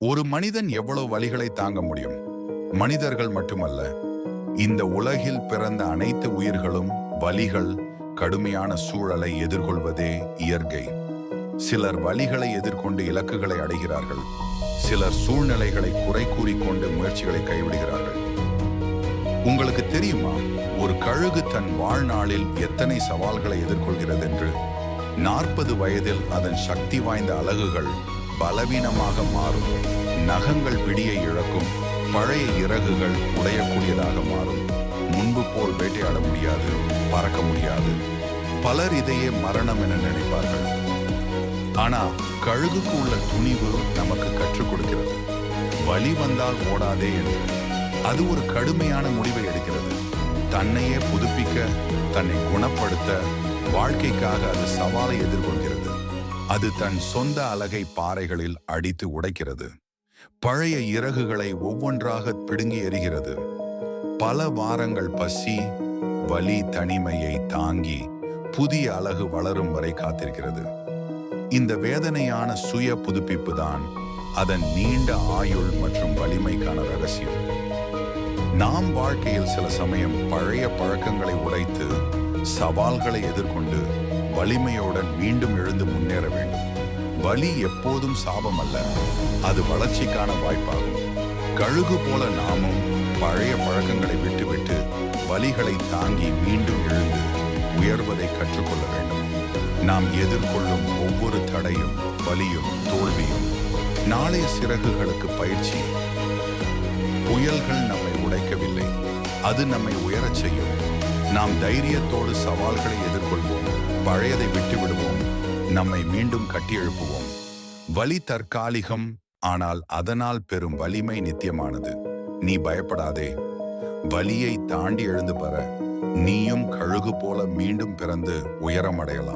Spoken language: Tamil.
ஒரு மனிதன் எவ்வளவு வலிகளை தாங்க முடியும்? மனிதர்கள் மட்டுமல்ல இந்த உலகில் பிறந்த அனைத்து உயிர்களும் வலிகள் கடுமையான சூழலை எதிர்கொள்வதே இயற்கை. சிலர் வலிகளை எதிர்கொண்டு இலக்குகளை அடைகிறார்கள். சிலர் சூழ்நிலைகளை குறை கூறிக்கொண்டு முயற்சிகளை கைவிடுகிறார்கள். உங்களுக்கு தெரியுமா ஒரு கழுகு தன் வாழ்நாளில் எத்தனை சவால்களை எதிர்கொள்கிறது என்று நாற்பது வயதில் அதன் சக்தி வாய்ந்த அலகுகள் பலவீனமாக மாறும். நகங்கள் பிடியை இழக்கும். பழைய இறகுகள் உடையக்கூடியதாக மாறும். முன்பு போல் வேட்டையாட முடியாது பறக்க முடியாது. பலர் இதையே மரணம் என நினைப்பார்கள். ஆனா கழுகுக்கு உள்ள துணிவு நமக்கு கற்றுக் கொடுக்கிறது. வலி வந்தால் ஓடாதே என்று. அது ஒரு கடுமையான முடிவை எடுக்கிறது. தன்னையே புதுப்பிக்க தன்னை குணப்படுத்த வாழ்க்கைக்காக அது சவாலை எதிர்கொள்கிறது. அது தன் சொந்த அலகை பாறைகளில் அடித்து உடைக்கிறது. பழைய இறகுகளை ஒவ்வொன்றாக பிடுங்கி எறிகிறது. பல வாரங்கள் பசி வலி தனிமையை தாங்கி புதிய அழகு வளரும் வரை காத்திருக்கிறது. இந்த வேதனையான சுய புதுப்பிப்பு தான் அதன் நீண்ட ஆயுள் மற்றும் வலிமைக்கான ரகசியம். நாம் வாழ்க்கையில் சில சமயம் பழைய பழக்கங்களை உடைத்து சவால்களை எதிர்கொண்டு வலிமையுடன் மீண்டும் எழுந்து முன்னேற வேண்டும். வலி எப்போதும் சாபம் அல்ல அது வளர்ச்சிக்கான வாய்ப்பாகும். கழுகு போல நாமும் பழைய பழக்கங்களை விட்டுவிட்டு வலிகளை தாங்கி மீண்டும் எழுந்து உயர்வதை கற்றுக்கொள்ள வேண்டும். நாம் எதிர்கொள்ளும் ஒவ்வொரு தடையும் வலியும் தோல்வியும் நாளைய சிறகுகளுக்கு பயிற்சி. புயல்கள் நம்மை உடைக்கவில்லை. அது நம்மை உயரச் செய்யும். நாம் தைரியத்தோடு சவால்களை எதிர்கொள்வோம். பழையதை விட்டு விடுவோம் நம்மை மீண்டும் கட்டியெழுப்புவோம். வலி தற்காலிகம் ஆனால் அதனால் பெறும் வலிமை நித்தியமானது. நீ பயப்படாதே. வலியை தாண்டி எழுந்து பெற. நீயும் கழுகு போல மீண்டும் பிறந்து உயரம் அடையலாம்